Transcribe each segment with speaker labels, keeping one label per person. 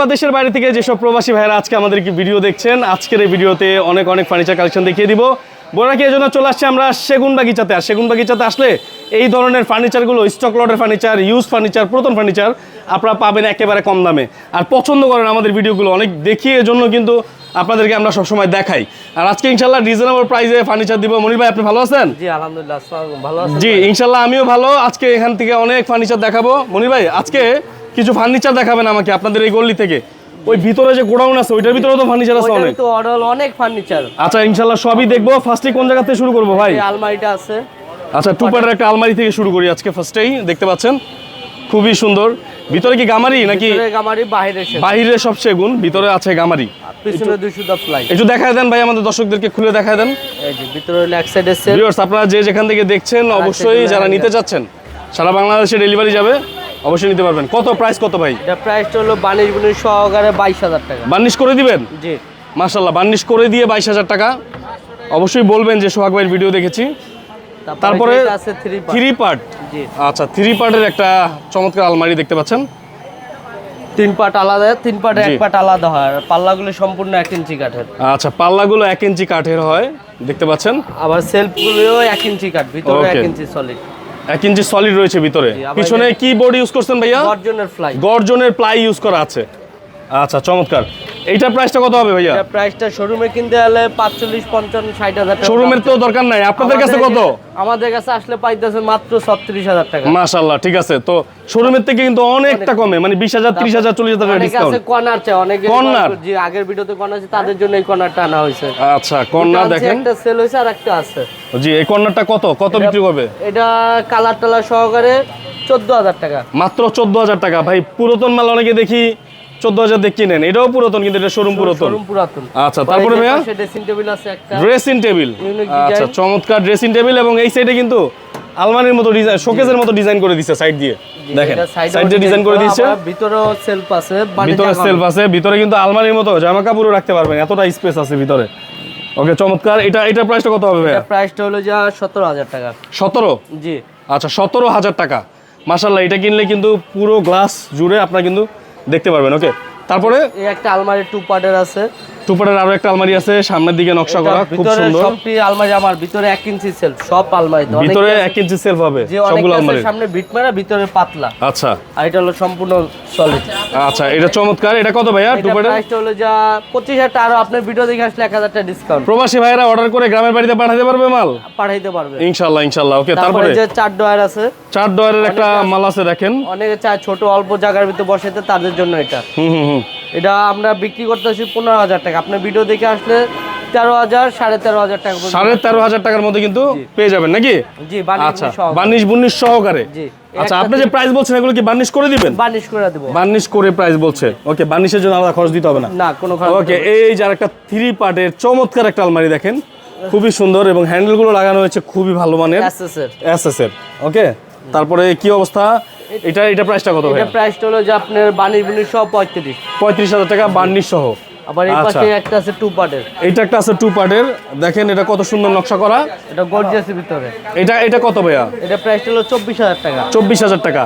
Speaker 1: বাংলাদেশের বাইরে থেকে যেসব প্রবাসী ভাইরা আজকে আমাদেরকে ভিডিও দেখছেন আজকের এই ভিডিওতে অনেক অনেক ফার্নিচার কালেকশন দেখিয়ে দিব। বোনাকে এই জন্য চলে আসছে আমরা সেগুন বাগিচাতে? আর সেগুন বাগিচাতে আসলে এই ধরনের ফার্নিচারগুলো স্টক লটের ফার্নিচার ইউজ ফার্নিচার পুরাতন ফার্নিচার আপনারা পাবেন একেবারে কম দামে। আর পছন্দ করেন আমাদের ভিডিওগুলো অনেক দেখিয়ে এজন্য কিন্তু আপনাদেরকে আমরা সবসময় দেখাই। আর আজকে ইনশাল্লাহ রিজনেবল প্রাইসে ফার্নিচার দিব। মনির ভাই আপনি ভালো আছেন?
Speaker 2: জি আলহামদুলিল্লাহ ভালো
Speaker 1: জি ইনশাল্লাহ আমিও ভালো। আজকে এখান থেকে অনেক ফার্নিচার দেখাবো। মনির ভাই আজকে কিছু ফার্নিচার দেখাবেন আমাকে আপনাদের এই গল্লি থেকে। ওই ভিতরে যে গোডাউন আছে ওইটার ভিতরে তো ফার্নিচার আছে অনেক।
Speaker 2: তো অনেক ফার্নিচার
Speaker 1: আচ্ছা ইনশাল্লাহ সবই দেখব। ফার্স্টে কোন জায়গা থেকে শুরু করব ভাই?
Speaker 2: এই আলমারিটা আছে।
Speaker 1: আচ্ছা টু পার্টের একটা আলমারি থেকে শুরু করি আজকে ফার্স্টেই দেখতে পাচ্ছেন? খুবই সুন্দর। ভিতরে কি গামারি নাকি
Speaker 2: গামারি বাইরে সে
Speaker 1: বাহিরে সব সেগুন ভিতরে আছে গামারি।
Speaker 2: পিছনে দুই সুতা ফ্লাই
Speaker 1: একটু দেখায় দেন ভাই আমাদের দর্শকদেরকে খুলে দেখায় দেন।
Speaker 2: এই যে ভিতরে হলো এক সাইডে সেল
Speaker 1: ভিউয়ার্স আপনারা যে যেখান থেকে দেখছেন অবশ্যই যারা নিতে চাচ্ছেন সারা বাংলাদেশে ডেলিভারি যাবে। অবশ্যই নিতে পারবেন। কত প্রাইস কত ভাই?
Speaker 2: এটা প্রাইসটা হলো বানিশ বুনিশ সহকারে বাইশ হাজার টাকা।
Speaker 1: বার্নিশ করে দিবেন?
Speaker 2: জি।
Speaker 1: মাশাল্লাহ বার্নিশ করে দিয়ে বাইশ হাজার টাকা। অবশ্যই বলবেন যে সোহাগ ভাইয়ের ভিডিও দেখেছি। তারপরে
Speaker 2: আছে থ্রি
Speaker 1: পার্ট
Speaker 2: জি।
Speaker 1: আচ্ছা থ্রি পার্টের একটা চমৎকার আলমারি দেখতে পাচ্ছেন।
Speaker 2: তিন পার্ট আলাদা তিন পার্ট এক। পার্ট আলাদা হয়। আর পাল্লাগুলো সম্পূর্ণ এক ইঞ্চি কাঠের।
Speaker 1: আচ্ছা পাল্লাগুলো এক ইঞ্চি কাঠের হয় দেখতে পাচ্ছেন।
Speaker 2: আবার সেলফগুলোও এক ইঞ্চি কাঠ ভিতরে এক ইঞ্চি সলিড
Speaker 1: এক ইঞ্চি সলিড রয়েছে ভিতরে। পিছনে কি বোর্ড ইউজ করছেন ভাইয়া?
Speaker 2: গর্জনের প্লাই
Speaker 1: গর্জনের প্লাই ইউজ করা আছে। আচ্ছা চমৎকার। এইটার প্রাইসটা কত হবে ভাইয়া?
Speaker 2: এটা প্রাইসটা শোরুমে কিনতে গেলে পাঁচচল্লিশ পঞ্চান্ন ষাট হাজার
Speaker 1: শোরুমের তো দরকার নাই। আপনাদের কাছে কত?
Speaker 2: আমাদের- কাছে আসলে পাইতেছে মাত্র ছত্রিশ হাজার টাকা।
Speaker 1: মাশাল্লাহ ঠিক আছে। তো শোরুমের থেকে কিন্তু অনেকটা কমে মানে বিশ হাজার ত্রিশ হাজার চল্লিশ হাজার টাকা ডিসকাউন্ট
Speaker 2: আছে কর্নার চাই অনেকে
Speaker 1: কর্নার?
Speaker 2: যে আগের ভিডিওতে কর্নার আছে তাদের জন্য এই কর্নারটা আনা হয়েছে।
Speaker 1: আচ্ছা কর্নার দেখেন।
Speaker 2: একটা সেল হয়েছে আর একটা আছে।
Speaker 1: জি এই কর্নারটা কত? কত বিক্রি হবে
Speaker 2: এটা কালার টালার সহকারে চোদ্দ হাজার টাকা।
Speaker 1: মাত্র চোদ্দ হাজার টাকা। ভাই পুরাতন মাল অনেকে দেখি চোদ্দ হাজার দিয়ে কিনেন। এটাও পুরাতন কিন্তু এটা শোরুম পুরাতন।
Speaker 2: শোরুম পুরাতন।
Speaker 1: আচ্ছা, তারপরে ভাইয়া?
Speaker 2: ড্রেসিং টেবিল আছে একটা।
Speaker 1: ড্রেসিং টেবিল আচ্ছা চমৎকার ড্রেসিং টেবিল এবং এই সাইডে কিন্তু আলমারির মতো ডিজাইন শোকেজের মতো ডিজাইন করে সাইড দিয়ে। দেখেন
Speaker 2: এটা
Speaker 1: সাইড দিয়ে ডিজাইন করে দিচ্ছে
Speaker 2: আবার ভিতরেও সেলফ আছে
Speaker 1: ভিতরে সেলফ আছে ভিতরে কিন্তু আলমারির মতো জামা কাপড়ও রাখতে পারবেন এতটা স্পেস আছে ভিতরে। ওকে চমৎকার। এটা এটার প্রাইসটা কত হবে ভাইয়া?
Speaker 2: এটা প্রাইসটা হলো যা সতেরো হাজার টাকা।
Speaker 1: সতেরো?
Speaker 2: জি।
Speaker 1: আচ্ছা সতেরো হাজার টাকা। মাসাল্লাহ এটা কিনলে কিন্তু পুরো গ্লাস জুড়ে আপনারা কিন্তু দেখতে পারবেন ওকে তারপরে?
Speaker 2: এই একটা আলমারি টু পার্টের আছে।
Speaker 1: টুপারের আরও একটা আলমারি আছে সামনের দিকে নকশা করা খুব সুন্দর।
Speaker 2: সবটি আলমারি আমার ভিতরে এক ইঞ্চি সেলফ সব আলমারিতে অনেকে
Speaker 1: ভিতরে
Speaker 2: আছে-
Speaker 1: এক ইঞ্চি সেলফ হবে সবগুলো আলমারি
Speaker 2: সামনে বিট মারা ভিতরে পাতলা।
Speaker 1: আচ্ছা।
Speaker 2: আর এটা হলো সম্পূর্ণ সলিড
Speaker 1: আচ্ছা এটা চমৎকার। এটা কত ভাইয়া টুপারের
Speaker 2: প্রাইসটা হলো যা পঁচিশ হাজার টাকা। আর আপনার ভিডিও দেখে আসলে এক হাজার টাকা ডিসকাউন্ট
Speaker 1: প্রবাসী ভাইরা অর্ডার করে গ্রামের বাড়িতে পাঠাতে পারবে মাল?
Speaker 2: পাঠাইতে পারবে।
Speaker 1: ইনশাল্লাহ ইনশাল্লাহ ওকে
Speaker 2: তারপরে যে চার ডয়ার আছে।
Speaker 1: চার ডয়ারের একটা মাল আছে দেখেন।
Speaker 2: অনেকে চায় ছোট অল্প জায়গার ভিতরে বসাইতে তাদের জন্য এটা।
Speaker 1: হুম হুম হুম।
Speaker 2: এটা আমরা বিক্রি করতেছি পনেরো হাজার টাকা। আপনার ভিডিও দেখে আসলে তেরো হাজার সাড়ে তেরো হাজার টাকা
Speaker 1: সাড়ে তেরো হাজার টাকার মধ্যে কিন্তু পেয়ে যাবেন নাকি?
Speaker 2: জি বানিশ
Speaker 1: আচ্ছা সহকারে।
Speaker 2: জি
Speaker 1: আচ্ছা আপনি যে প্রাইস বলছেন এগুলো কি বার্নিশ করে দিবেন?
Speaker 2: বানিশ করে দেবো।
Speaker 1: বার্নিশ করে প্রাইস বলছে। ওকে বার্নিশের জন্য আলাদা খরচ দিতে হবে না।
Speaker 2: না কোনো খরচ
Speaker 1: ওকে এই যে একটা থ্রি পার্টের চমৎকার একটা আলমারি দেখেন খুবই সুন্দর এবং হ্যান্ডেলগুলো লাগানো হয়েছে খুবই ভালো মানের। ওকে তারপরে কি অবস্থা? এটা এটা প্রাইসটা কত ভাই
Speaker 2: এটা প্রাইসটা হলো যে আপনার বুনিশ সহ পঁয়ত্রিশ।
Speaker 1: পঁয়ত্রিশ হাজার টাকা বার্নিশ সহ।
Speaker 2: আবার এই
Speaker 1: আচ্ছা।
Speaker 2: পাশে একটা আছে টু পার্টের
Speaker 1: এইটা একটা আছে টু পার্টের দেখেন এটা কত সুন্দর নকশা করা।
Speaker 2: এটা গর্জিয়াসের ভিতরে।
Speaker 1: এটা এটা কত ভাইয়া?
Speaker 2: এটা প্রাইসটা হলো চব্বিশ হাজার টাকা।
Speaker 1: চব্বিশ হাজার টাকা।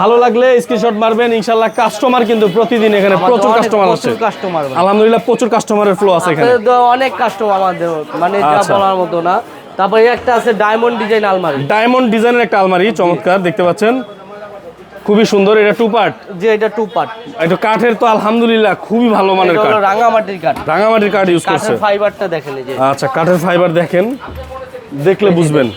Speaker 1: ভালো লাগলে স্ক্রিনশট মারবেন। ইনশাল্লাহ কাস্টমার কিন্তু প্রতিদিন এখানে প্রচুর কাস্টমার আছে।
Speaker 2: কাস্টমার
Speaker 1: আলহামদুলিল্লাহ প্রচুর কাস্টমারের ফ্লো আছে এখানে।
Speaker 2: অনেক কাস্টমার আমাদের মানে যা
Speaker 1: আচ্ছা।
Speaker 2: বলার মতো না। তারপরে একটা আছে ডায়মন্ড ডিজাইন আলমারি।
Speaker 1: ডায়মন্ড ডিজাইনের একটা আলমারি চমৎকার দেখতে পাচ্ছেন। খুবই সুন্দর এটা টু পার্ট
Speaker 2: যে এটা টু পার্ট
Speaker 1: এটা কাঠের তো আলহামদুলিল্লাহ খুবই ভালো মানের কাঠ।
Speaker 2: রাঙামাটির কাঠ।
Speaker 1: রাঙামাটির কাঠ ইউজ করছে।
Speaker 2: কাঠের ফাইবারটা দেখেন এই যে।
Speaker 1: আচ্ছা কাঠের ফাইবার দেখেন। দেখলে বুঝবেন।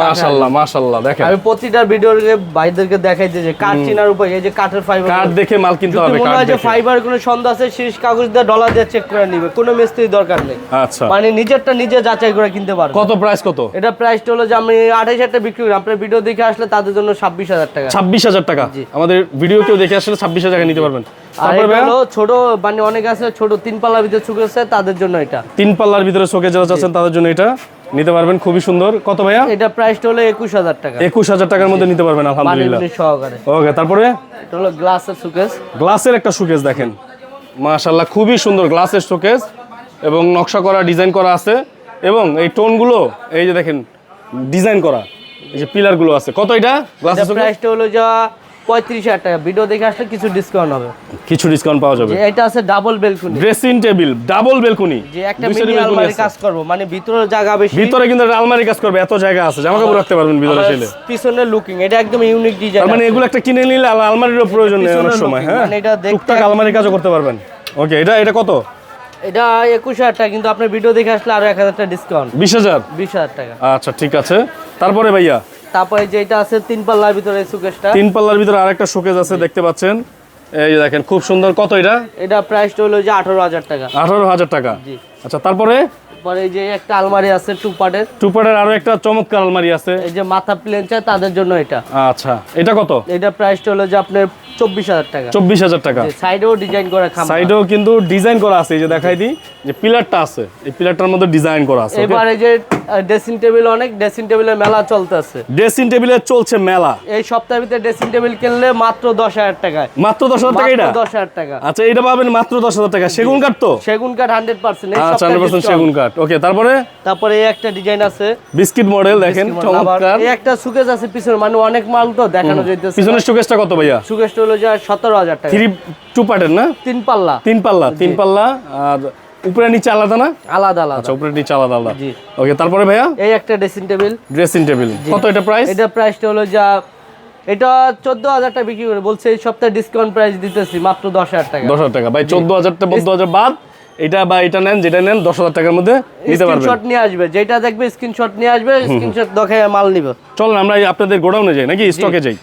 Speaker 1: মাশাল্লাহ মাশাল্লাহ দেখেন।
Speaker 2: আমি প্রতিটা ভিডিওর ভাইদেরকে দেখাই যে কাঠ চিনার উপর এই যে কাঠের ফাইবার
Speaker 1: কাঠ দেখে মাল কিনতে হবে কাঠ
Speaker 2: যে
Speaker 1: দেখে।
Speaker 2: ফাইবার কোনো সন্দেহ আছে শীষ কাগজ দিয়ে ডলার দিয়ে চেক করে নিবে কোনো মিস্ত্রি দরকার নেই।
Speaker 1: আচ্ছা।
Speaker 2: মানে নিজেরটা নিজে যাচাই করে কিনতে পারবে।
Speaker 1: কত প্রাইস কত?
Speaker 2: এটা প্রাইসটা হলো যে আমি আঠাইশ হাজার টাকা বিক্রি করি আপনার ভিডিও দেখে আসলে তাদের জন্য ছাব্বিশ হাজার টাকা।
Speaker 1: ছাব্বিশ হাজার টাকা? আমাদের ভিডিও কেউ দেখে আসলে ছাব্বিশ হাজার টাকা নিতে পারবেন।
Speaker 2: আর
Speaker 1: তারপরে
Speaker 2: হলো ছোট মানে অনেক আছে ছোট তিন পাল্লার ভিতরে চুকেছে তাদের জন্য এটা।
Speaker 1: তিন পাল্লার ভিতরে শোকে যারা চাচ্ছেন তাদের জন্য এটা। নিতে পারবেন খুবই সুন্দর। কত ভাইয়া?
Speaker 2: এটা প্রাইসটা হলো একুশ হাজার টাকা।
Speaker 1: একুশ হাজার টাকার মধ্যে নিতে পারবেন আলহামদুলিল্লাহ।
Speaker 2: সহকারে।
Speaker 1: ওকে তারপরে?
Speaker 2: এটা হলো গ্লাসের সুকেস
Speaker 1: গ্লাসের একটা শোকেস দেখেন। মাশাল্লাহ খুবই সুন্দর গ্লাসের শোকেস এবং নকশা করা ডিজাইন করা আছে। এবং এই টোনগুলো এই যে দেখেন ডিজাইন করা এই যে পিলারগুলো আছে। কত এটা গ্লাসের শোকেস?
Speaker 2: প্রাইসটা হলো যা পঁয়ত্রিশ হাজার টাকা। ভিডিও দেখে আসলে কিছু ডিসকাউন্ট হবে।
Speaker 1: কিছু ডিসকাউন্ট পাওয়া যাবে।
Speaker 2: এটা আছে double balcony
Speaker 1: dressing table double balcony
Speaker 2: যে একটা মিনি আলমারি কাজ করব। মানে ভিতরে জায়গা বেশি।
Speaker 1: ভিতরে কিন্তু আলমারি কাজ করবে এত জায়গা আছে। জামা কাপড় রাখতে পারবেন ভিতরে ছেলে
Speaker 2: পিছনে লুকিং এটা একদম ইউনিক ডিজাইন
Speaker 1: মানে এগুলো একটা কিনে নিলে আল- আলমারিরও প্রয়োজন নেই অনেক সময় হ্যাঁ?
Speaker 2: মানে এটা দেখতে
Speaker 1: টুকটাক আলমারি কাজও করতে পারবেন। ওকে এটা এটা কত?
Speaker 2: এটা একুশ হাজার টাকা কিন্তু আপনার ভিডিও দেখে আসলে আরও এক হাজার টাকা ডিসকাউন্ট
Speaker 1: বিশ হাজার?
Speaker 2: বিশ হাজার টাকা।
Speaker 1: আচ্ছা ঠিক আছে। তারপরে ভাইয়া
Speaker 2: তারপরে যেটা আছে তিন পাল্লার ভিতরে শোকেসটা
Speaker 1: তিন পাল্লার ভিতরে আরেকটা শোকেস আছে দেখতে পাচ্ছেন। এই যে দেখেন খুব সুন্দর। কত এটা?
Speaker 2: এটা প্রাইসটা হলো যে আঠারো হাজার টাকা।
Speaker 1: আঠারো হাজার টাকা।
Speaker 2: জি।
Speaker 1: আচ্ছা তারপরে?
Speaker 2: পরে এই যে একটা আলমারি আছে টু পার্টের
Speaker 1: আরও একটা চমৎকার আলমারি আছে।
Speaker 2: এই যে মাথা প্লেন চাই তাদের জন্য এটা।
Speaker 1: আচ্ছা এটা কত?
Speaker 2: এটা প্রাইসটা হলো যে আপনার চব্বিশ হাজার টাকা।
Speaker 1: চব্বিশ হাজার টাকা।
Speaker 2: সাইডেও ডিজাইন করা খাম
Speaker 1: সাইডেও কিন্তু ডিজাইন করা আছে এই যে দেখাই দিই যে পিলারটা আছে এই পিলারটার মধ্যে ডিজাইন করা আছে
Speaker 2: এবারে যে ড্রেসিং টেবিল অনেক ড্রেসিং টেবিলের মেলা চলতেছে।
Speaker 1: ড্রেসিং টেবিলে চলছে মেলা।
Speaker 2: এই সপ্তাহের ভিতরে ড্রেসিং টেবিল কিনলে মাত্র দশ হাজার টাকায়।
Speaker 1: মাত্র দশ হাজার টাকা এটা?
Speaker 2: দশ হাজার টাকা।
Speaker 1: আচ্ছা এটা পাবেন মাত্র দশ হাজার টাকা। সেগুন কাঠ তো?
Speaker 2: সেগুন কাঠ হান্ড্রেড পার্সেন্ট
Speaker 1: আচ্ছা সেগুন কাঠ ওকে তারপরে?
Speaker 2: তারপরে এই একটা ডিজাইন আছে।
Speaker 1: বিস্কিট মডেল দেখেন চমৎকার।
Speaker 2: এই একটা সুকেস আছে পিছনে মানে অনেক মাল তো দেখানো যাইতেছে
Speaker 1: পিছনের কত ভাইয়া?
Speaker 2: সুকেসটা হলো যে সতেরো হাজার টাকা।
Speaker 1: থ্রি টু পার্টের না?
Speaker 2: তিন পাল্লা।
Speaker 1: তিন পাল্লা তিন পাল্লা আর উপরে নিচে আলাদা না?
Speaker 2: আলাদা আলাদা।
Speaker 1: আচ্ছা উপরে নিচে আলাদা আলাদা।
Speaker 2: জি।
Speaker 1: ওকে তারপরে ভাইয়া?
Speaker 2: এই একটা ড্রেসিং টেবিল
Speaker 1: ড্রেসিং টেবিল কত এটা প্রাইস
Speaker 2: এটা প্রাইসটা হলো যা এটা চোদ্দ হাজার টাকা বিক্রি করে। বলছে এই সপ্তাহে ডিসকাউন্ট প্রাইস দিতেছি মাত্র দশ হাজার টাকা।
Speaker 1: দশ হাজার টাকা। ভাই চোদ্দ হাজারটা চোদ্দ হাজার বাদ। এটা বা এটা নেন যেটা নেন দশ হাজার টাকার মধ্যে নিতে পারবেন।
Speaker 2: স্ক্রিনশট নিয়ে আসবে। যেটা দেখবে স্ক্রিনশট নিয়ে আসবে স্ক্রিনশট দেখে মাল নিবে।
Speaker 1: চলেন আমরা আপনাদের গোডাউনে যাই নাকি স্টকে যাই?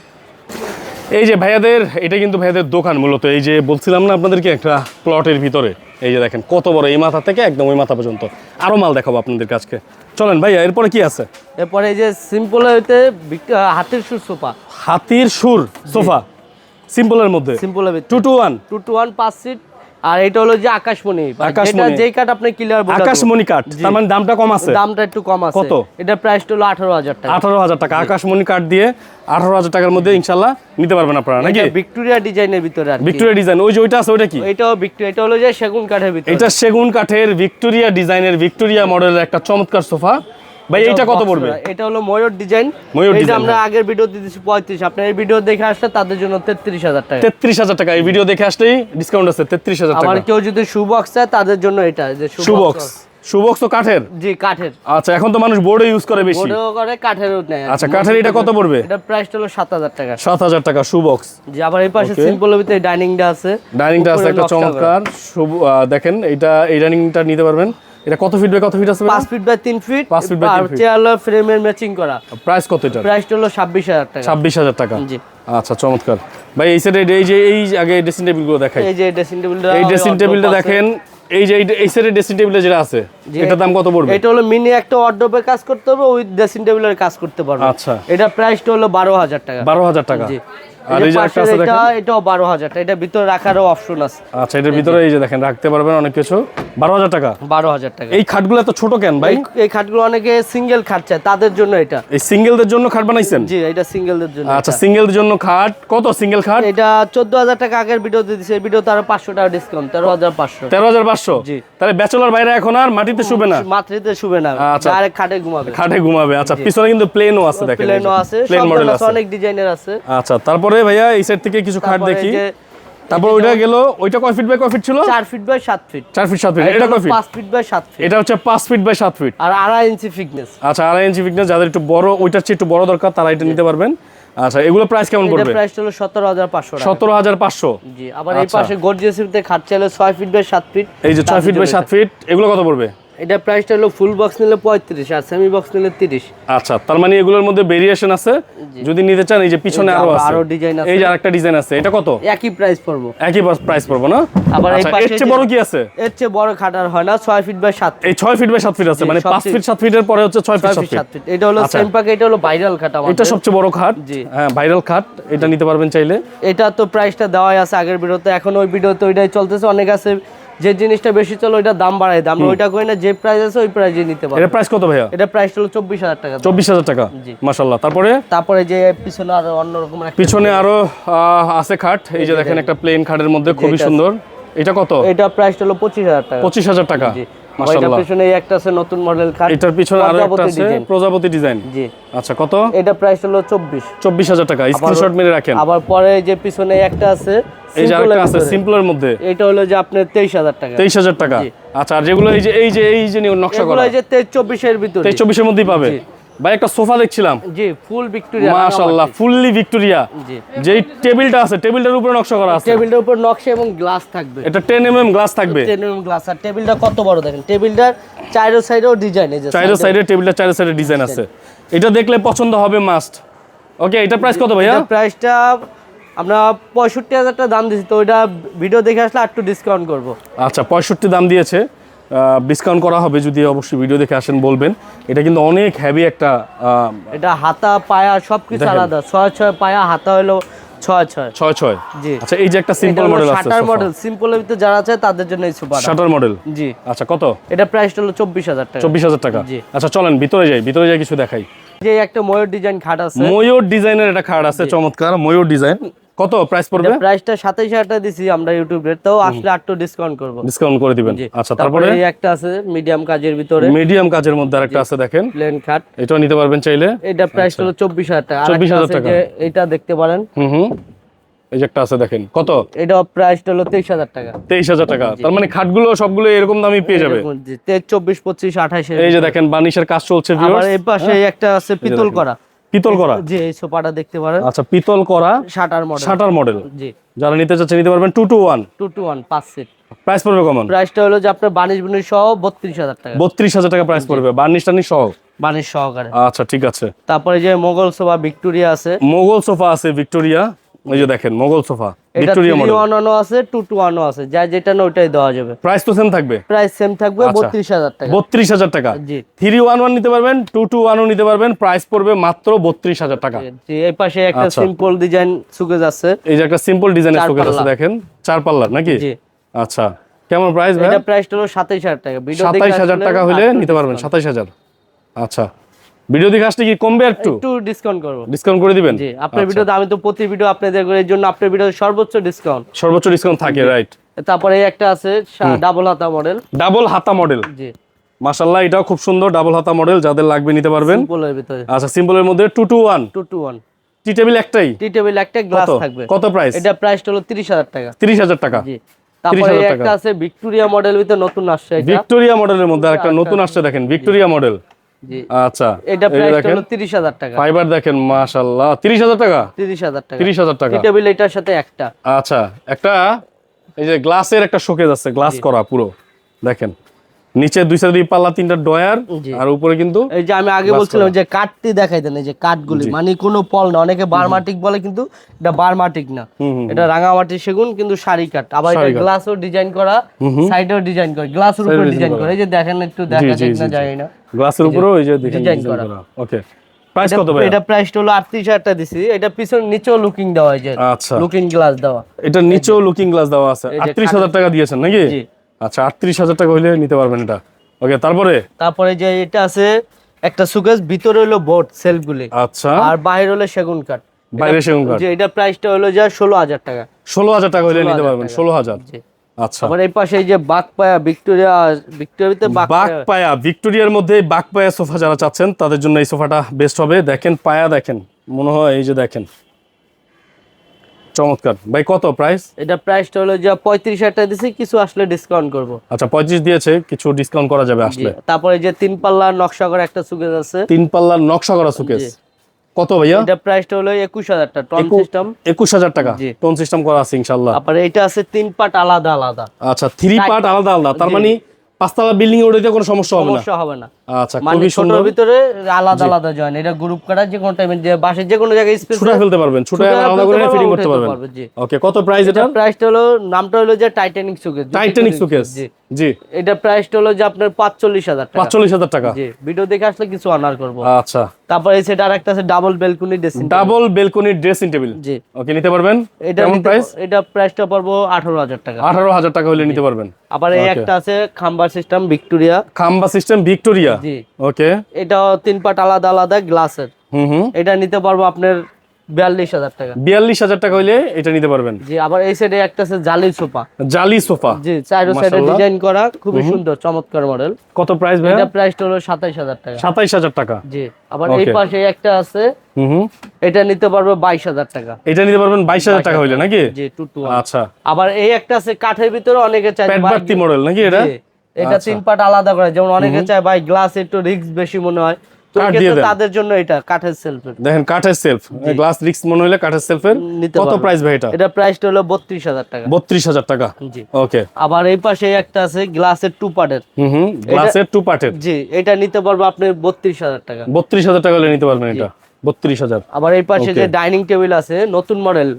Speaker 1: এই যে ভাইয়াদের এটা কিন্তু ভাইয়াদের দোকান মূলত। এই যে বলছিলাম না আপনাদেরকে একটা প্লটের ভিতরে। এই যে দেখেন কত বড় এই মাথা থেকে একদম ওই মাথা পর্যন্ত। আরও মাল দেখাবো আপনাদের কাছকে। চলেন ভাইয়া এরপরে কি আছে?
Speaker 2: এরপরে এই যে সিম্পল হইতে হাতির হাতের সুর সোফা।
Speaker 1: হাতির সুর সোফা? সিম্পলের মধ্যে?
Speaker 2: Simple
Speaker 1: two two one
Speaker 2: two two one পাঁচ সিট আর এটা হলো যে আকাশমণি। যেটা যেই কাঠ আপনি ক্লিয়ার
Speaker 1: আকাশমণি কাঠ তার মানে দামটা কম আছে।
Speaker 2: দামটা একটু কম আছে।
Speaker 1: কত?
Speaker 2: এটা প্রাইসটা হলো আঠারো হাজার টাকা।
Speaker 1: আঠারো হাজার টাকা। আকাশমণি কাঠ দিয়ে আঠারো হাজার টাকার মধ্যে ইনশাল্লাহ নিতে পারবেন আপনারা নাকি?
Speaker 2: ভিক্টোরিয়া ডিজাইনের ভিতরে আর
Speaker 1: ভিক্টোরিয়া ডিজাইন ওই যে ওইটা আছে ওইটা কি?
Speaker 2: এটাও ভিক্টোরিয়া এটা হলো যে সেগুন কাঠের ভিতরে।
Speaker 1: এটা সেগুন কাঠের ভিক্টোরিয়া ডিজাইনের ভিক্টোরিয়া মডেলের একটা চমৎকার সোফা। ভাই এইটা কত পড়বে।
Speaker 2: এটা হলো ময়ূর ডিজাইন
Speaker 1: ময়ূর
Speaker 2: এটা আমরা
Speaker 1: হ্যাঁ।
Speaker 2: আগের ভিডিও দিতেছি পঁয়ত্রিশ আপনার এই ভিডিও দেখে আসলে তাদের জন্য তেত্রিশ হাজার টাকা।
Speaker 1: তেত্রিশ হাজার টাকা এই ভিডিও দেখে আসলেই ডিসকাউন্ট আছে তেত্রিশ হাজার
Speaker 2: আবার
Speaker 1: টাকা।
Speaker 2: কেউ যদি শু বক্স চায় তাদের জন্য এটা যে box
Speaker 1: শুবক্স শুবক্স তো কাঠের?
Speaker 2: জি কাঠের।
Speaker 1: আচ্ছা এখন তো মানুষ বোর্ডে ইউজ করে বেশি।
Speaker 2: ওটাও করে কাঠেরও নেয়।
Speaker 1: আচ্ছা কাঠের এটা কত পড়বে?
Speaker 2: এটা প্রাইস হলো সাত হাজার টাকা।
Speaker 1: সাত হাজার টাকা শুবক্স
Speaker 2: জি আবার এই পাশে. সিম্পলের ভিতরে ডাইনিংটা আছে।
Speaker 1: ডাইনিংটা আছে একটা চমৎকার দেখেন এটা এই ডাইনিংটা নিতে পারবেন। এটা কত ফিট বাই কত ফিট আছে
Speaker 2: পাঁচ ফিট বাই তিন ফিট
Speaker 1: পাঁচ feet by
Speaker 2: আর
Speaker 1: তিন feet।
Speaker 2: চেয়ার ফ্রেমের ম্যাচিং করা।
Speaker 1: প্রাইস কত এটা
Speaker 2: প্রাইসটা হলো ছাব্বিশ হাজার টাকা।
Speaker 1: ছাব্বিশ হাজার টাকা।
Speaker 2: জি।
Speaker 1: আচ্ছা চমৎকার। ভাই এই সাইডে এই যে এই আগে ড্রেসিং টেবিলগুলো দেখাই।
Speaker 2: এই যে ড্রেসিং টেবিলটা
Speaker 1: এই ড্রেসিং টেবিলটা দেখেন। এই যে এই- এই ড্রেসিং টেবিলটা যেটা আছে এটার দাম কত পড়বে?
Speaker 2: এটা হলো মিনি একটা ওয়ার্ডরোবে কাজ করতে হবে ওই ড্রেসিং টেবিলের কাজ করতে পারবে।
Speaker 1: আচ্ছা।
Speaker 2: এটা প্রাইসটা হলো বারো হাজার টাকা।
Speaker 1: বারো হাজার টাকা।
Speaker 2: জি।
Speaker 1: আর এই যে একটা আছে
Speaker 2: এটা
Speaker 1: দেখেন?
Speaker 2: এটাও বারো হাজার। এটা ভিতরে রাখারও অপশন আছে।
Speaker 1: আচ্ছা এটার ভিতরে এই যে দেখেন রাখতে পারবেন অনেক কিছু। বারো হাজার টাকা?
Speaker 2: বারো হাজার টাকা।
Speaker 1: এই খাটগুলো এত ছোট কেন ভাই?
Speaker 2: এই- এই খাটগুলো অনেকে সিঙ্গেল খাট চায় তাদের জন্য এটা।
Speaker 1: এই সিঙ্গেলদের জন্য খাট বানাইছেন?
Speaker 2: জি এটা সিঙ্গেলদের জন্য
Speaker 1: আচ্ছা সিঙ্গেলদের জন্য খাট। কত সিঙ্গেল খাট?
Speaker 2: এটা চোদ্দ হাজার টাকা আগের ভিডিওতে দিচ্ছে এই ভিডিওতে আরও পাঁচশো টাকা ডিসকাউন্ট তেরো হাজার পাঁচশো।
Speaker 1: তেরো হাজার পাঁচশো?
Speaker 2: জি।
Speaker 1: তাহলে ব্যাচেলর বাইরে এখন আর মাটিতে শুবে না?
Speaker 2: শুবে না।
Speaker 1: আচ্ছা।
Speaker 2: ডাইরেক্ট খাটে ঘুমাবে।
Speaker 1: খাটে ঘুমাবে আচ্ছা পিছনে কিন্তু প্লেনও আছে দেখেন
Speaker 2: প্লেনও আছে
Speaker 1: প্লেন মডেল আছে।
Speaker 2: অনেক ডিজাইনের আছে।
Speaker 1: আচ্ছা তারপরে ভাইয়া এই সাইড থেকে কিছু খাট দেখি। তারপর ওইটা গেল ওইটা কয় ফিট বাই কয় ফিট ছিল?
Speaker 2: চার ফিট বাই সাত ফিট
Speaker 1: চার ফিট সাত ফিট এটা কয় ফিট
Speaker 2: পাঁচ ফিট বাই সাত ফিট
Speaker 1: এটা হচ্ছে পাঁচ ফিট বাই সাত ফিট
Speaker 2: আর আড়াই ইঞ্চি ফিটনেস
Speaker 1: আচ্ছা আড়াই ইঞ্চি ফিটনেস যাদের একটু বড় ওইটার চেয়ে একটু বড় দরকার তারা এটা নিতে পারবেন। আচ্ছা এগুলো প্রাইস কেমন পড়বে?
Speaker 2: প্রাইস হলো সতেরো হাজার পাঁচশো টাকা।
Speaker 1: সতেরো হাজার পাঁচশো।
Speaker 2: জি আবার এই
Speaker 1: আচ্ছা।
Speaker 2: পাশে গর্জিয়াসিতে খাট চাইলে ছয় ফিট বাই সাত ফিট
Speaker 1: এই যে ছয় ফিট বাই সাত ফিট এগুলো কত পড়বে?
Speaker 2: এটা প্রাইসটা হলো ফুল বক্স নিলে পঁয়ত্রিশ আর সেমি বক্স নিলে তিরিশ।
Speaker 1: আচ্ছা তার মানে এগুলোর মধ্যে ভেরিয়েশন আছে? যদি নিতে চান এই যে পিছনে
Speaker 2: আরও
Speaker 1: আছে।
Speaker 2: আরও ডিজাইন আছে।
Speaker 1: এই যে আরেকটা ডিজাইন আছে এটা কত?
Speaker 2: একই প্রাইস পড়ব।
Speaker 1: একই প্রাইস পড়ব না?
Speaker 2: আবার এই
Speaker 1: আচ্ছা,
Speaker 2: পাশে
Speaker 1: এর চেয়ে বড় কি আছে?
Speaker 2: এর চেয়ে বড় খাট আর হয় না ছয় ফিট বাই সাত
Speaker 1: এই ছয় ফিট বাই সাত ফিট আছে মানে পাঁচ
Speaker 2: সবচেয়ে-
Speaker 1: ফিট সাত ফিটের পরে হচ্ছে ছয় ফিট
Speaker 2: ছয়
Speaker 1: সাত
Speaker 2: ফিট এটা হলো
Speaker 1: আচ্ছা।
Speaker 2: সেম পাকে এটা হলো ভাইরাল খাট আমাদের।
Speaker 1: এটা সবচেয়ে বড় খাট। হ্যাঁ ভাইরাল খাট এটা নিতে পারবেন চাইলে।
Speaker 2: এটা তো প্রাইসটা দেওয়াই আছে আগের ভিডিওতে এখন ওই ভিডিওতে ওইটাই চলতেছে অনেক আছে যে জিনিসটা বেশি চলো ওইটা দাম বাড়ায় দাম ওইটা কই না যে প্রাইস আছে ওই প্রাইসে নিতে পারবে।
Speaker 1: এটা প্রাইস কত ভাইয়া?
Speaker 2: এটা প্রাইস হলো চব্বিশ হাজার টাকা।
Speaker 1: চব্বিশ হাজার টাকা?
Speaker 2: জি।
Speaker 1: মাশাআল্লাহ। তারপরে?
Speaker 2: তারপরে যে পিছনে আরও অন্যরকম একটা
Speaker 1: পিছনে আরও আছে খাট। এই যে দেখেন একটা প্লেন খাটের মধ্যে খুবই সুন্দর। এটা কত?
Speaker 2: এটা প্রাইস হলো পঁচিশ হাজার টাকা।
Speaker 1: পঁচিশ হাজার টাকা।
Speaker 2: জি।
Speaker 1: মাশাআল্লাহ।
Speaker 2: পিছনে এই একটা আছে নতুন মডেল খাট
Speaker 1: এটার পিছনে আরও একটা আছে প্রজাপতি ডিজাইন
Speaker 2: জি।
Speaker 1: আচ্ছা কত?
Speaker 2: এটা প্রাইস হলো চব্বিশ।
Speaker 1: চব্বিশ হাজার টাকা। স্ক্রিনশট মেরে রাখেন।
Speaker 2: আবার পরে যে পিছনে একটা আছে
Speaker 1: এই যে আরেকটা আছে সিম্পলের মধ্যে।
Speaker 2: এটা হলো যে আপনার তেইশ হাজার টাকা।
Speaker 1: তেইশ হাজার টাকা। আচ্ছা আর যেগুলো এই যে এই যে এই যে নকশা
Speaker 2: এগুলো
Speaker 1: করা।
Speaker 2: এই যে তেইশ চব্বিশের ভিতরে।
Speaker 1: তেইশ চব্বিশের মধ্যেই পাবে। ভাই একটা সোফা দেখছিলাম।
Speaker 2: জি ফুল ভিক্টোরিয়া
Speaker 1: মাশাআল্লাহ ফুললি ভিক্টোরিয়া।
Speaker 2: জি।
Speaker 1: যেই টেবিলটা আছে টেবিলটার উপরে নকশা করা আছে।
Speaker 2: টেবিলটার উপর নকশা এবং গ্লাস থাকবে।
Speaker 1: এটা টেন এম এম গ্লাস থাকবে
Speaker 2: টেন গ্লাস আর টেবিলটা কত বড় দেখেন? টেবিলটার চাইরো সাইডেও ডিজাইন যে
Speaker 1: চাইরো সাইডে টেবিলটা চাইরো সাইডে ডিজাইন আছে। এটা দেখলে পছন্দ হবে মাস্ট ওকে এটা প্রাইস কত ভাইয়া?
Speaker 2: প্রাইসটা আমরা পঁয়ষট্টি হাজার টাকা দাম দিচ্ছি তো ওইটা ভিডিও দেখে আসলে একটু ডিসকাউন্ট করব।
Speaker 1: আচ্ছা পঁয়ষট্টি দাম দিয়েছে। ডিসকাউন্ট করা হবে যদি অবশ্যই ভিডিও দেখে আসেন বলবেন। এটা কিন্তু অনেক হেভি একটা
Speaker 2: এটা হাতা পায়া সবকিছু
Speaker 1: দেখেন।
Speaker 2: আলাদা। ছয় ছয় পায়া হাতা হলো ছয় ছয়।
Speaker 1: ছয় ছয়?
Speaker 2: জি।
Speaker 1: আচ্ছা এই যে একটা সিম্পল মডেল আছে
Speaker 2: শাটার মডেল সিম্পলের ভিতরে যারা আছে তাদের জন্য এই সুপার
Speaker 1: শাটার মডেল
Speaker 2: জি।
Speaker 1: আচ্ছা কত?
Speaker 2: এটা প্রাইসটা হলো চব্বিশ হাজার টাকা।
Speaker 1: চব্বিশ হাজার টাকা?
Speaker 2: জি।
Speaker 1: আচ্ছা চলেন ভিতরে যাই। ভিতরে যাই কিছু দেখাই।
Speaker 2: যে একটা ময়ূর ডিজাইন খাট আছে।
Speaker 1: ময়ূর ডিজাইনের একটা খাট আছে চমৎকার। ময়ূর ডিজাইন কত প্রাইস পড়বে?
Speaker 2: প্রাইসটা সাতাইশ হাজার টাকা দিছি আমরা ইউটিউব রেট তো আসলে একটু ডিসকাউন্ট করব।
Speaker 1: ডিসকাউন্ট করে দিবেন। আচ্ছা
Speaker 2: তারপরে এই একটা আছে মিডিয়াম কাজের ভিতরে।
Speaker 1: মিডিয়াম কাজের মধ্যে আরেকটা আছে দেখেন।
Speaker 2: প্লেন খাট।
Speaker 1: এটাও নিতে পারবেন চাইলে।
Speaker 2: এটা প্রাইস হলো চব্বিশ হাজার টাকা।
Speaker 1: 24,000
Speaker 2: আরেকটা আছে
Speaker 1: টাকা।
Speaker 2: এটা দেখতে পারেন।
Speaker 1: হুম হুম। এই যে একটা আছে দেখেন। কত?
Speaker 2: এটা প্রাইসটা হলো তেইশ হাজার টাকা।
Speaker 1: তেইশ হাজার টাকা। তার মানে খাটগুলো সবগুলো এরকম দামই পেয়ে যাবে।
Speaker 2: তেইশ চব্বিশ পঁচিশ আঠাশে
Speaker 1: এই যে দেখেন বানিশের কাজ চলছে।
Speaker 2: এই পাশে একটা আছে পিতল করা।
Speaker 1: পিতল করা?
Speaker 2: যে এই সোফাটা দেখতে পারেন।
Speaker 1: আচ্ছা পিতল করা
Speaker 2: শাটার মডেল।
Speaker 1: Shutter model.
Speaker 2: জি।
Speaker 1: যারা নিতে চাচ্ছে নিতে পারবেন two two one
Speaker 2: two two one পাঁচ সিট
Speaker 1: প্রাইস পড়বে কমন?
Speaker 2: প্রাইসটা হলো যে আপনার বানিশ বুনিশ সহ বত্রিশ হাজার টাকা।
Speaker 1: বত্রিশ হাজার টাকা প্রাইস পড়বে। বার্নিশ টানি সহ?
Speaker 2: বানিশ সহকারে।
Speaker 1: আচ্ছা ঠিক আছে।
Speaker 2: তারপরে যে মোগল সোফা ভিক্টোরিয়া আছে।
Speaker 1: মোগল সোফা আছে ভিক্টোরিয়া। এই যে দেখেন মোগল সোফা।
Speaker 2: এটা আছে আছে। যা যেটা না ওইটাই দেওয়া যাবে।
Speaker 1: প্রাইস তো সেম থাকবে?
Speaker 2: প্রাইস সেম থাকবে
Speaker 1: আচ্ছা।
Speaker 2: হাজার টাকা।
Speaker 1: হাজার
Speaker 2: জি।
Speaker 1: নিতে পারবেন নিতে প্রাইস পড়বে মাত্র বত্রিশ হাজার টাকা।
Speaker 2: জি এই পাশে একটা
Speaker 1: আচ্ছা।
Speaker 2: সিম্পল ডিজাইন সুকেজ আছে।
Speaker 1: এই যে একটা সিম্পল ডিজাইনের আছে দেখেন। চার পাল্লার নাকি?
Speaker 2: জি।
Speaker 1: আচ্ছা। কেমন প্রাইস ভাই?
Speaker 2: এটা প্রাইসটা হলো সাতাইশ হাজার টাকা। ভিডিও
Speaker 1: সাতাইশ হাজার টাকা হলে নিতে পারবেন
Speaker 2: discount-
Speaker 1: সাতাইশ হাজার। আচ্ছা। ভিডিও দেখে আসলে কি কমবে একটু?
Speaker 2: একটু ডিসকাউন্ট করব।
Speaker 1: ডিসকাউন্ট করে দিবেন?
Speaker 2: জি আপনার ভিডিওতে আমি তো প্রতি ভিডিও আপনাদের করে জন্য আপনার ভিডিওতে সর্বোচ্চ ডিসকাউন্ট
Speaker 1: সর্বোচ্চ ডিসকাউন্ট থাকে রাইট
Speaker 2: তারপরে একটা আছে ডাবল হাতা মডেল
Speaker 1: ডাবল হাতা মডেল
Speaker 2: জি।
Speaker 1: মাশাল্লাহ এটাও খুব সুন্দর ডাবল হাতা মডেল যাদের লাগবে নিতে পারবেন।
Speaker 2: সিম্পলের ভিতরে।
Speaker 1: আচ্ছা সিম্পলের মধ্যে two two one
Speaker 2: two
Speaker 1: table একটাই?
Speaker 2: টি টেবিল একটা গ্লাস থাকবে।
Speaker 1: কত প্রাইস
Speaker 2: এটা প্রাইসটা হলো তিরিশ হাজার টাকা।
Speaker 1: তিরিশ হাজার টাকা।
Speaker 2: জি। তারপরে
Speaker 1: 30,000।
Speaker 2: একটা আছে ভিক্টোরিয়া মডেল ভিতরে নতুন আসছে এটা।
Speaker 1: ভিক্টোরিয়া মডেলের মধ্যে একটা নতুন আসছে দেখেন ভিক্টোরিয়া মডেল আচ্ছা
Speaker 2: এটা
Speaker 1: এই দেখেন
Speaker 2: হলো তিরিশ হাজার টাকা।
Speaker 1: ফাইবার দেখেন মাশাল্লাহ তিরিশ হাজার টাকা?
Speaker 2: তিরিশ হাজার টাকা।
Speaker 1: তিরিশ হাজার টাকা।
Speaker 2: টি টেবিল এটার সাথে একটা।
Speaker 1: আচ্ছা একটা এই যে গ্লাসের একটা শোকেজ আছে গ্লাস করা পুরো। দেখেন নিচে দুই সাইড পাল্লা তিনটা ডয়ার আর উপরে কিন্তু
Speaker 2: এই যে আমি আগে বলছিলাম যে কাঠটি দেখাই দেন এই যে কাঠগুলি মানে কোনো পল না অনেকে বারমাটিক বলে কিন্তু এটা বারমাটিক না। এটা রাঙামাটি সেগুন কিন্তু শাড়ি কাঠ। আবার এটা। গ্লাসও ডিজাইন করা সাইডেও ডিজাইন করা গ্লাসের উপরে ডিজাইন
Speaker 1: করা।
Speaker 2: এই যে দেখেন একটু দেখা যায় না। জানি না।
Speaker 1: গ্লাসের উপরেও এই যে
Speaker 2: design করা।
Speaker 1: ওকে প্রাইস কত ভাই
Speaker 2: এটা প্রাইসটা হলো আটত্রিশ হাজার টাকা দিছি। এটা পিছনে নিচেও লুকিং দেওয়া যে
Speaker 1: আচ্ছা।
Speaker 2: লুকিং গ্লাস দেওয়া।
Speaker 1: এটা নিচেও লুকিং গ্লাস দেওয়া আছে।
Speaker 2: এই যে
Speaker 1: আটত্রিশ হাজার টাকা দিয়েছেন নাকি?
Speaker 2: জি।
Speaker 1: আচ্ছা আটত্রিশ হাজার টাকা হইলে নিতে পারবেন এটা। ওকে তারপরে?
Speaker 2: তারপরে যে এটা আছে একটা সুকেস ভিতরে হলো বোর্ড সেলফ গুলি
Speaker 1: আচ্ছা।
Speaker 2: আর বাইরে হলো সেগুন কাঠ।
Speaker 1: বাইরে সেগুন কাঠ।
Speaker 2: যে এটা প্রাইসটা হলো যা ষোলো হাজার টাকা।
Speaker 1: ষোলো হাজার টাকা হইলে নিতে পারবেন ষোলো হাজার। আচ্ছা।
Speaker 2: আবার এই পাশে যে বাঘ পায়া ভিক্টোরিয়া ভিক্টোরিয়াতে বাঘ পায়া-
Speaker 1: ভিক্টোরিয়ার মধ্যে বাক পায়া সোফা যারা চাচ্ছেন তাদের জন্য এই সোফাটা বেস্ট হবে। দেখেন পায়া দেখেন। মনে হয় এই যে দেখেন। চমৎকার। ভাই কত প্রাইস
Speaker 2: এটা প্রাইসটা হলো যা পঁয়ত্রিশ হাজার টাকা দিছি কিছু আসলে ডিসকাউন্ট করব।
Speaker 1: আচ্ছা পঁয়ত্রিশ দিয়েছে কিছু ডিসকাউন্ট করা যাবে আসলে।
Speaker 2: তারপরে যে তিন পাল্লা নকশা করা একটা সুকেস আছে।
Speaker 1: তিন পাল্লার নকশা করা সুকেস। কত ভাইয়া?
Speaker 2: এটা প্রাইসটা হলো একুশ হাজার টাকা টন সিস্টেম
Speaker 1: একুশ হাজার টাকা।
Speaker 2: জি।
Speaker 1: টোন সিস্টেম করা আছে ইনশাল্লাহ
Speaker 2: তারপরে এটা আছে তিন পার্ট আলাদা আলাদা।
Speaker 1: আচ্ছা থ্রি পার্ট আলাদা আলাদা তার মানে পাঁচতলা বিল্ডিং এ উঠে কোনো সমস্যা হবে না?
Speaker 2: সমস্যা হবে না।
Speaker 1: আচ্ছা
Speaker 2: মানে
Speaker 1: খুবই সুন্দর।
Speaker 2: ভিতরে আলাদা আলাদা জয়েন এটা গ্রুপ করা যে কোনো টাইমে যে বাসের যে কোনো জায়গায় স্পেস
Speaker 1: ছুটা ফেলতে পারবেন ছুটা আলাদা করে ফিটিং করতে পারবেন। ওকে কত প্রাইস এটা
Speaker 2: প্রাইসটা হলো নামটা হলো যে টাইটানিক সুকেস
Speaker 1: টাইটানিক সুকেস
Speaker 2: জি।
Speaker 1: জি।
Speaker 2: এটা প্রাইসটা হলো যে আপনার পাঁচচল্লিশ হাজার টাকা।
Speaker 1: পাঁচচল্লিশ হাজার টাকা।
Speaker 2: জি ভিডিও দেখে আসলে কিছু অনার করব।
Speaker 1: আচ্ছা।
Speaker 2: তারপরে এই সেট আর একটা আছে double balcony dressing
Speaker 1: double balcony dressing table
Speaker 2: জি।
Speaker 1: ওকে নিতে পারবেন?
Speaker 2: এটা
Speaker 1: কেমন প্রাইস
Speaker 2: এটা প্রাইসটা পড়ব আঠারো হাজার টাকা।
Speaker 1: আঠারো হাজার টাকা হলে নিতে পারবেন।
Speaker 2: আবার এই একটা আছে খাম্বার সিস্টেম ভিক্টোরিয়া
Speaker 1: খাম্বা সিস্টেম ভিক্টোরিয়া
Speaker 2: জি।
Speaker 1: ওকে
Speaker 2: এটা তিন পাট আলাদা আলাদা গ্লাসের
Speaker 1: হুম হুম।
Speaker 2: এটা নিতে পারব আপনার বিয়াল্লিশ হাজার টাকা।
Speaker 1: বিয়াল্লিশ হাজার টাকা হইলে এটা নিতে পারবেন।
Speaker 2: জি আবার এই সাইডে একটা আছে জালি সোফা।
Speaker 1: জালি সোফা।
Speaker 2: জি চারো সাইডে ডিজাইন করা খুবই সুন্দর চমৎকার মডেল
Speaker 1: কত প্রাইস ভাইয়া?
Speaker 2: এটা প্রাইসটা হলো সাতাইশ হাজার টাকা।
Speaker 1: সাতাইশ হাজার টাকা।
Speaker 2: জি আবার এই পাশে একটা আছে। এটা নিতে পারবে বাইশ হাজার টাকা।
Speaker 1: এটা নিতে পারবেন বাইশ হাজার টাকা হইলে নাকি?
Speaker 2: জি টু টু
Speaker 1: আচ্ছা।
Speaker 2: আবার এই একটা আছে কাঠের ভিতরে অনেকে
Speaker 1: বাড়তি মডেল নাকি এটা?
Speaker 2: এটা
Speaker 1: আচ্ছা।
Speaker 2: তিন পার্ট আলাদা করে যেমন অনেকে চায় ভাই গ্লাস একটু রিস্ক বেশি মনে হয়। তাদের জন্য এটা কাঠের
Speaker 1: দেখেন কাঠের সেলফ গ্লাস রিক্স মনে কাঠের সেলফের কত প্রাইস ভাই এটা?
Speaker 2: এটা প্রাইসটা হলো বত্রিশ হাজার টাকা।
Speaker 1: বত্রিশ হাজার টাকা?
Speaker 2: জি।
Speaker 1: ওকে
Speaker 2: আবার এই পাশে একটা আছে গ্লাসের টু পার্টের
Speaker 1: হুম হুম গ্লাসের টু পার্টের
Speaker 2: জি এটা নিতে পারব আপনি বত্রিশ হাজার টাকা।
Speaker 1: বত্রিশ হাজার টাকা হলে নিতে পারবেন এটা। বত্রিশ হাজার।
Speaker 2: আবার এই পাশে যে ডাইনিং টেবিল আছে নতুন মডেল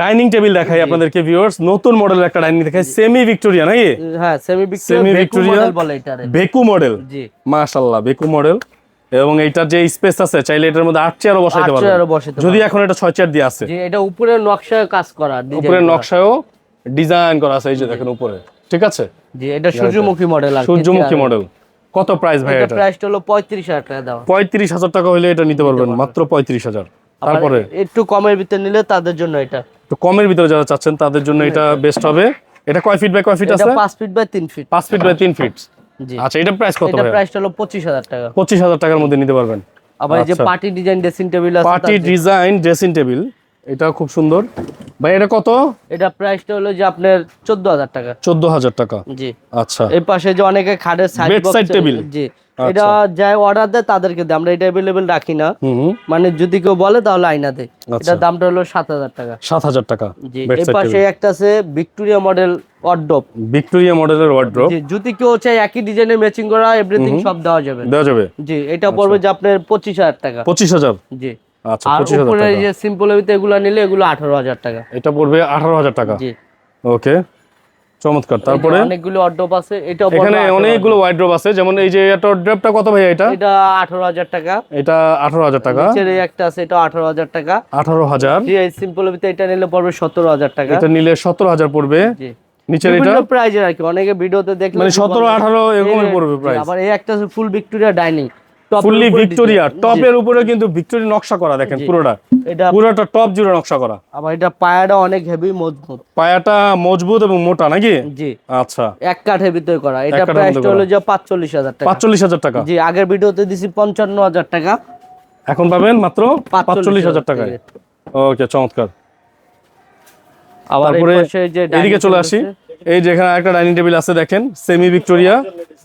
Speaker 1: ডাইনিং টেবিল দেখাই আপনাদেরকে ভিউয়ার্স নতুন মডেলের একটা ডাইনিং দেখাই। সেমি ভিক্টোরিয়া নাকি?
Speaker 2: হ্যাঁ সেমি ভিক্টোরিয়া
Speaker 1: Victoria?
Speaker 2: মডেল বলে
Speaker 1: বেকু মডেল
Speaker 2: জি।
Speaker 1: মাশাআল্লাহ বেকু মডেল এবং এইটার যে স্পেস আছে চাইলে এটার মধ্যে আট চেয়ারও বসাইতে পারবেন। যদি এখন এটা ছয় চেয়ার দিয়ে আছে।
Speaker 2: জি এটা উপরে নকশায় কাজ করা
Speaker 1: উপরে। নকশায়ও ডিজাইন করা আছে এই যে দেখেন উপরে। ঠিক আছে?
Speaker 2: জি এটা সূর্যমুখী মডেল আর
Speaker 1: সূর্যমুখী মডেল কত প্রাইস ভাই
Speaker 2: এটা
Speaker 1: এটা?
Speaker 2: প্রাইসটা হলো পঁয়ত্রিশ হাজার টাকা দেওয়া।
Speaker 1: পঁয়ত্রিশ হাজার টাকা হলে এটা নিতে পারবেন মাত্র পঁয়ত্রিশ হাজার। তারপরে?
Speaker 2: একটু কমের ভিতরে নিলে তাদের জন্য এটা।
Speaker 1: একটু কমের ভিতরে যারা চাচ্ছেন তাদের জন্য এটা বেস্ট হবে। এটা কয় ফিট বাই কয় ফিট
Speaker 2: এটা
Speaker 1: আছে?
Speaker 2: পাঁচ ফিট বাই তিন ফিট
Speaker 1: পাঁচ ফিট বাই তিন ফিট
Speaker 2: জি
Speaker 1: আচ্ছা এটা প্রাইস কত
Speaker 2: এটা প্রাইসটা হলো পঁচিশ হাজার টাকা।
Speaker 1: পঁচিশ হাজার টাকার মধ্যে নিতে পারবেন।
Speaker 2: আবার এই যে
Speaker 1: আচ্ছা।
Speaker 2: পার্টি ডিজাইন ড্রেসিং টেবিল আছে
Speaker 1: পার্টি ডিজাইন ড্রেসিং টেবিল এটা খুব সুন্দর। ভাই এটা কত?
Speaker 2: এটা প্রাইসটা হলো যে আপনার চোদ্দ হাজার টাকা।
Speaker 1: চোদ্দ হাজার টাকা।
Speaker 2: জি।
Speaker 1: আচ্ছা।
Speaker 2: এই পাশে যে অনেকে খাটের সাইড
Speaker 1: Bedside table?
Speaker 2: জি। এটা যাই অর্ডার দেয় তাদেরকে দেয়। আমরা এটা অ্যাভেলেবেল রাখি না। মানে যদি কেউ বলে তাহলে আইনা দেয়।
Speaker 1: আচ্ছা।
Speaker 2: এটার দামটা হলো সাত হাজার টাকা।
Speaker 1: সাত হাজার টাকা।
Speaker 2: জি। এই পাশে একটা আছে ভিক্টোরিয়া মডেল অর্ডব
Speaker 1: ভিক্টোরিয়া মডেলের ওয়ার্ড্রপ
Speaker 2: যদি কেউ চায় একই ডিজাইনের ম্যাচিং করা এভরিথিং সব দেওয়া যাবে।
Speaker 1: দেওয়া যাবে।
Speaker 2: জি এটা পড়বে যে আপনার পঁচিশ হাজার টাকা।
Speaker 1: পঁচিশ হাজার?
Speaker 2: জি।
Speaker 1: আচ্ছা
Speaker 2: আর
Speaker 1: পঁচিশ হাজার
Speaker 2: উপরে
Speaker 1: টাকা।
Speaker 2: যে ভিতরে এগুলো নিলে এগুলো আঠারো হাজার টাকা।
Speaker 1: এটা পড়বে আঠারো হাজার টাকা।
Speaker 2: জি।
Speaker 1: ওকে। চমৎকার।
Speaker 2: তারপরে? অনেকগুলো অর্ডব আছে পড়বে
Speaker 1: এখানে অনেকগুলো ওয়াইড্রপ আছে যেমন এই যে এটা ড্রপটা কত ভাই এটা?
Speaker 2: এটা আঠারো হাজার টাকা।
Speaker 1: এটা আঠারো হাজার টাকা।
Speaker 2: নিচের একটা আছে এটা আঠারো হাজার টাকা।
Speaker 1: আঠারো হাজার।
Speaker 2: জি এই সিম্পল ভিতরে এটা নিলে পড়বে সতেরো হাজার টাকা।
Speaker 1: এটা নিলে সতেরো হাজার পড়বে।
Speaker 2: জি।
Speaker 1: নিচের এটা?
Speaker 2: প্রাইজের আর কি। অনেকে ভিডিওতে দেখলে
Speaker 1: মানে সতেরো আঠারো এরকমই পড়বে প্রাইস
Speaker 2: আবার এই একটা full Victoria dining
Speaker 1: fully Victoria টপের উপরে কিন্তু নকশা করা দেখেন পুরোটা।
Speaker 2: এটা
Speaker 1: পুরোটা টপ জুড়ে নকশা করা।
Speaker 2: আবার এটা পায়াটা অনেক হেভি মজবুত।
Speaker 1: পায়াটা মজবুত এবং মোটা নাকি?
Speaker 2: জি।
Speaker 1: আচ্ছা।
Speaker 2: এক কাঠের ভিতরে করা। এটা
Speaker 1: কাঠের
Speaker 2: প্রাইসটা হলো যে পাঁচচল্লিশ হাজার টাকা।
Speaker 1: টাকা।
Speaker 2: জি আগের ভিডিওতে দিছি পঞ্চান্ন হাজার টাকা।
Speaker 1: এখন পাবেন মাত্র
Speaker 2: 45,000
Speaker 1: পাঁচচল্লিশ হাজার টাকায়। ওকে চমৎকার। তারপরে এদিকে চলে আসি। এই যে এখানে একটা ডাইনিং টেবিল আছে দেখেন সেমি ভিক্টোরিয়া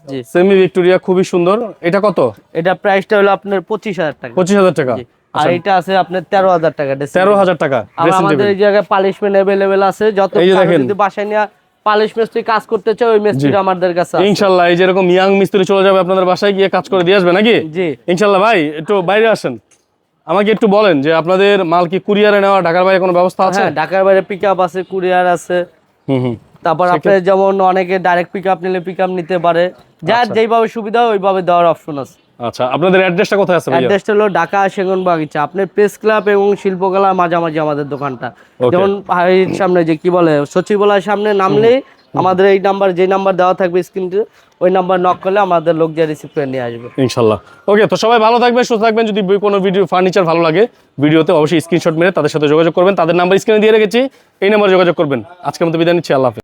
Speaker 2: জি।
Speaker 1: সেমি ভিক্টোরিয়া খুবই সুন্দর। এটা কত?
Speaker 2: এটা প্রাইসটা হলো আপনার পঁচিশ হাজার টাকা।
Speaker 1: পঁচিশ হাজার টাকা।
Speaker 2: আর এটা আছে আপনার তেরো হাজার টাকা
Speaker 1: তেরো হাজার টাকা
Speaker 2: আর আমাদের এই জায়গায় পালিশমেন্ট অ্যাভেলেবেল আছে। যত। যদি বাসায় নিয়ে পালিশ মিস্ত্রি কাজ করতে চায় ওই আমাদের কাছে
Speaker 1: এই যেরকম ইয়াং মিস্ত্রি চলে যাবে আপনাদের বাসায় গিয়ে কাজ করে দিয়ে আসবে নাকি?
Speaker 2: জি।
Speaker 1: ইনশাল্লাহ ভাই একটু বাইরে আসেন। আমাকে একটু বলেন যে আপনাদের মাল কি কুরিয়ারে নেওয়া ঢাকার বাইরে কোনো ব্যবস্থা আছে?
Speaker 2: হ্যাঁ ঢাকার বাইরে পিক আপ আছে কুরিয়ার আছে। তারপর আপনার যেমন অনেকে ডাইরেক্ট পিক আপ নিলে পিক আপ নিতে পারে। যার যেইভাবে সুবিধা হয় ওইভাবে দেওয়ার অপশন আছে।
Speaker 1: আচ্ছা আপনাদের অ্যাড্রেসটা কোথায় আছে
Speaker 2: অ্যাড্রেসটা হলো ঢাকা সেগুন বাগিচা। আপনার প্রেস ক্লাব এবং শিল্পকলা মাঝামাঝি আমাদের দোকানটা। যেমন সামনে যে কি বলে সচিবালয়ের সামনে নামলেই আমাদের এই নাম্বার যে নাম্বার দেওয়া থাকবে স্ক্রিনতে ওই নাম্বার নক করলে আমাদের লোক যা রিসিভ করে নিয়ে আসবে।
Speaker 1: ইনশাল্লাহ। ওকে তো সবাই ভালো থাকবে সুস্থ থাকবেন। যদি কোনো ভিডিও ফার্নিচার ভালো লাগে ভিডিওতে অবশ্যই স্ক্রিনশট মেরে তাদের সাথে যোগাযোগ করবেন। তাদের নাম্বার স্ক্রিনে দিয়ে রেখেছি এই নাম্বার যোগাযোগ করবেন। আজকে মতো বিদায় নিচ্ছি আল্লাহ